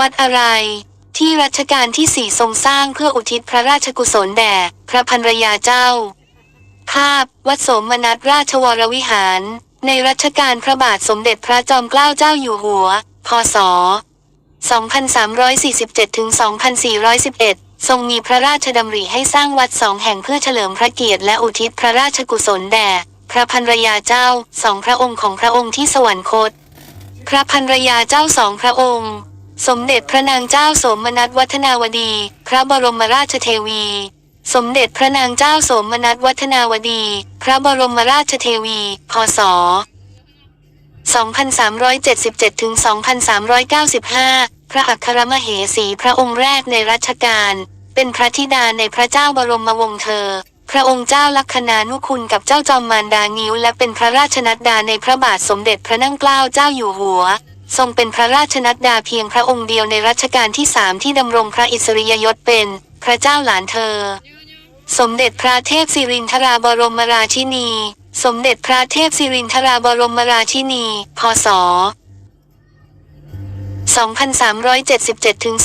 วัดอะไร ที่รัชกาลที่สี่ทรงสร้างเพื่ออุทิศพระราชกุศลแด่พระพันรยาเจ้า ภาพ วัดสมนัสราชวรวิหาร ในรัชกาลพระบาทสมเด็จพระจอมเกล้าเจ้าอยู่หัว พศ 2347ถึง2411 ทรงมีพระราชดำริให้สร้างวัดสองแห่งเพื่อเฉลิมพระเกียรติและอุทิศพระราชกุศลแด่พระพันรยาเจ้าสองพระองค์ของพระองค์ที่สวรรคต พระพันรยาเจ้าสองพระองค์ สมเด็จพระนางเจ้าสมนัตวัฒนาวดี พระบรมราชเทวี สมเด็จพระนางเจ้าสมนัตวัฒนาวดี พระบรมราชเทวี พศ 2377ถึง2395 พระอัครมเหสีพระองค์แรกในรัชกาล เป็นพระธิดาในพระเจ้าบรมวงศ์เธอ พระองค์เจ้าลักษณานุคุณกับเจ้าจอมมารดางิ้วและเป็นพระราชนัดดาในพระบาทสมเด็จพระนั่งเกล้าเจ้าอยู่หัว ทรงเป็นพระราชนัดดาเพียงพระองค์เดียวในรัชกาลที่สามที่ดำรงพระอิสริยยศเป็นพระเจ้าหลานเธอ สมเด็จพระเทพสิรินทราบรมราชินี สมเด็จพระเทพสิรินทราบรมราชินี พศ 2377 ถึง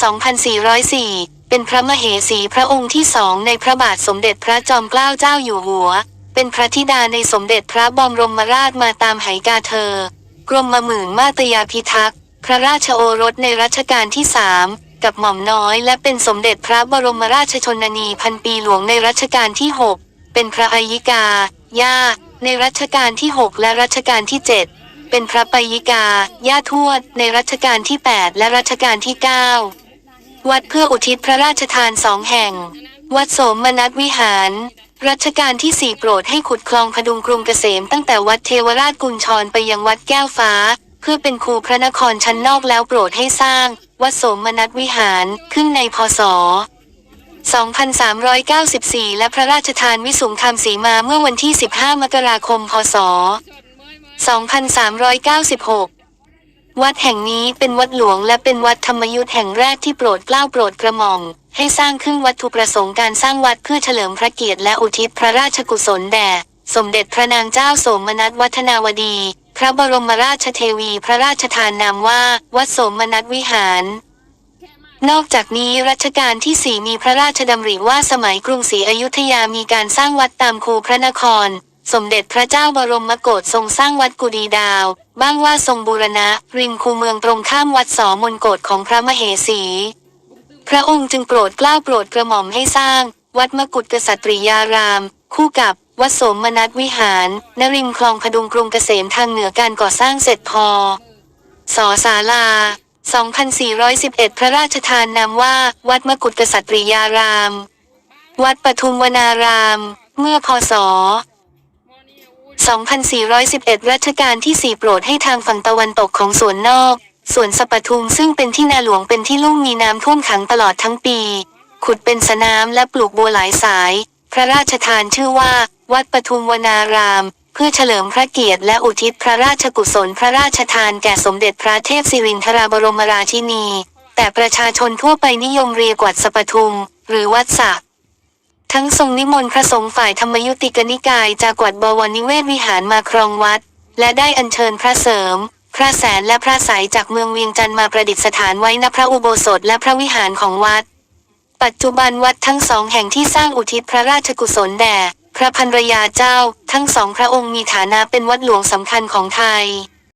2404 เป็นพระมเหสีพระองค์ที่สองในพระบาทสมเด็จพระจอมเกล้าเจ้าอยู่หัว เป็นพระธิดาในสมเด็จพระบรมราชมาตามไหกาเธอ กรมหมื่นมาตยาพิทักษ์พระราชโอรสในรัชกาลที่สามกับหม่อมน้อย และเป็นสมเด็จพระบรมราชชนนีพันปีหลวงในรัชกาลที่หกเป็นพระอัยิกา ย่า ในรัชกาลที่หกและรัชกาลที่เจ็ดเป็นพระปยิกา ย่าทวด ในรัชกาลที่แปดและรัชกาลที่เก้าวัดเพื่ออุทิศพระราชทานสองแห่ง วัดโสมนัสวิหาร รัชกาลที่สี่โปรดให้ขุดคลองพดุงกรุงเกษมตั้งแต่วัดเทวราชกุญชรไปยังวัดแก้วฟ้า เพื่อเป็นคูพระนครชั้นนอกแล้วโปรดให้สร้าง วัดโสมนัสวิหารขึ้นในพศ2394 และพระราชทานวิสุงคำสีมาเมื่อวันที่ 15 มกราคม พศ 2396 วัดแห่งนี้เป็นวัดหลวงและเป็นวัดธรรมยุทธแห่งแรกที่โปรดเกล้าโปรดกระหม่อม ให้สร้างขึ้นวัตถุประสงค์การสร้างวัดเพื่อเฉลิมพระเกียรติและอุทิศพระราชกุศลแด่สมเด็จพระนางเจ้าโสมนัสวัฒนาวดี พระบรมราชเทวีพระราชทานนามว่า วัดโสมนัสวิหาร นอกจากนี้รัชกาลที่สี่มีพระราชดำริว่าสมัยกรุงศรีอยุธยามีการสร้างวัดตามคูพระนคร สมเด็จพระเจ้าบรมโกศทรงสร้างวัดกุดีดาว บ้างว่าทรงบูรณะ ริมคูเมืองตรงข้ามวัดสอมนโกศของพระมเหสี พระองค์จึงโปรดกล้าโปรดกระหม่อมให้สร้าง วัดมกุฏกษัตริยาราม คู่กับวัดสมนัสวิหารณริมคลองพดุงกรุงเกษมทางเหนือการก่อสร้างเสร็จพอสอศาลา 2411 พระราชทานนามว่า วัดมกุฏกษัตริยาราม วัดปทุมวนาราม เมื่อพศ 2411 รัชกาลที่ 4 โปรดให้ทางฝั่งตะวันตกของสวนนอก สวนสปทุมซึ่งเป็นที่นาหลวงเป็นที่ลุ่มมีน้ำท่วมขังตลอดทั้งปี ขุดเป็นสนามและปลูกบัวหลายสาย พระราชทานชื่อว่า วัดปทุมวนาราม เพื่อเฉลิมพระเกียรติและอุทิศพระราชกุศลพระราชทานแก่สมเด็จพระเทพสิรินทราบรมราชินี แต่ประชาชนทั่วไปนิยมเรียกวัดสปทุม หรือวัดสักทั้งทรงนิมนต์พระสงฆ์ฝ่ายธรรมยุติกนิกายจากวัดบวรนิเวศวิหารมาครองวัด และได้อัญเชิญพระเสริม พระแสนและพระสายจากเมืองเวียงจันทร์มาประดิษฐานไว้ณพระอุโบสถและพระวิหารของวัด ปัจจุบันวัดทั้งสองแห่งที่สร้างอุทิศพระราชกุศลแด่พระพันรยาเจ้า ทั้งสองพระองค์มีฐานะเป็นวัดหลวงสำคัญของไทย